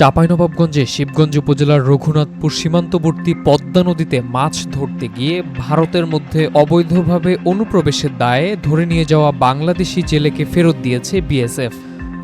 চাঁপাইনবাবগঞ্জে শিবগঞ্জ উপজেলার রঘুনাথপুর সীমান্তবর্তী পদ্মা নদীতে মাছ ধরতে গিয়ে ভারতের মধ্যে অবৈধভাবে অনুপ্রবেশের দায়ে ধরে নিয়ে যাওয়া বাংলাদেশি জেলেকে ফেরত দিয়েছে বিএসএফ।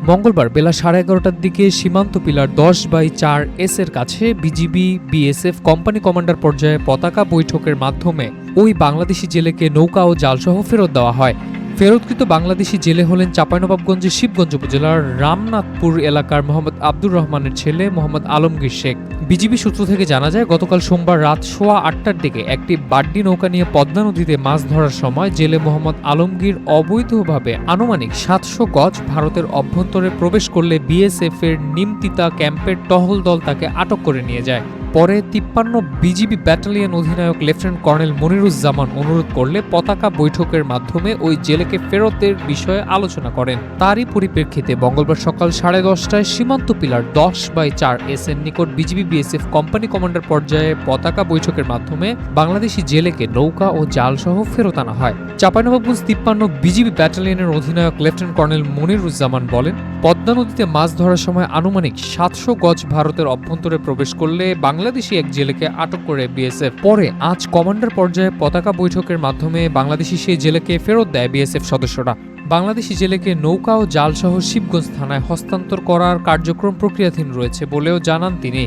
মঙ্গলবার বেলা সাড়ে এগারোটার দিকে সীমান্ত পিলার দশ বাই চার এস এর কাছে বিজিবি, বিএসএফ, কোম্পানি কমান্ডার পর্যায়ে পতাকা বৈঠকের মাধ্যমে ওই বাংলাদেশি জেলেকে নৌকা ও জালসহ ফেরত দেওয়া হয়। ফেরতকৃত বাংলাদেশি জেলে হলেন চাঁপাইনবাবগঞ্জের শিবগঞ্জ উপজেলার রামনাথপুর এলাকার মোহাম্মদ আব্দুর রহমানের ছেলে মোহাম্মদ আলমগীর শেখ। বিজিবি সূত্র থেকে জানা যায়, গতকাল সোমবার রাত সোয়া আটটার দিকে একটি বাড্ডি নৌকা নিয়ে পদ্মা নদীতে মাছ ধরার সময় জেলে মোহাম্মদ আলমগীর অবৈধভাবে আনুমানিক সাতশো গজ ভারতের অভ্যন্তরে প্রবেশ করলে বিএসএফ এর নিমতিতা ক্যাম্পের টহল দল তাকে আটক করে নিয়ে যায়। পরে তিপ্পান্ন বিজিবি ব্যাটালিয়ন অধিনায়ক লেফটেন্যান্ট কর্নেল মনিরুজ্জামান অনুরোধ করলে পতাকা বৈঠকের মাধ্যমে ওই জেলেকে ফেরতের বিষয়ে আলোচনা করেন। তারই পরিপ্রেক্ষিতে মঙ্গলবার সকাল সাড়ে দশটায় সীমান্ত পিলার দশ বাই চার এস এর নিকট বিজিবি বিএসএফ কোম্পানি কমান্ডার পর্যায়ে পতাকা বৈঠকের মাধ্যমে বাংলাদেশি জেলেকে নৌকা ও জালসহ ফেরত আনা হয়। চাঁপাইনবাবগঞ্জ তিপ্পান্ন বিজিবি ব্যাটালিয়নের অধিনায়ক লেফটেন্যান্ট কর্নেল মনিরুজ্জামান বলেন, পদ্মা নদীতে মাছ ধরার সময় আনুমানিক সাতশো গজ ভারতের অভ্যন্তরে প্রবেশ করলে বাংলাদেশি এক জেলেকে আটক করে বিএসএফ। পরে আজ কমান্ডার পর্যায়ে পতাকা বৈঠকের মাধ্যমে বাংলাদেশি সেই জেলেকে ফেরত দেয় বিএসএফ সদস্যরা। বাংলাদেশি জেলেকে নৌকা ও জালসহ শিবগঞ্জ থানায় হস্তান্তর করার কার্যক্রম প্রক্রিয়াধীন রয়েছে বলেও জানান তিনি।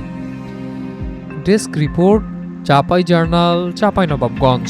Desk report, Chapai journal, Chapainawabganj.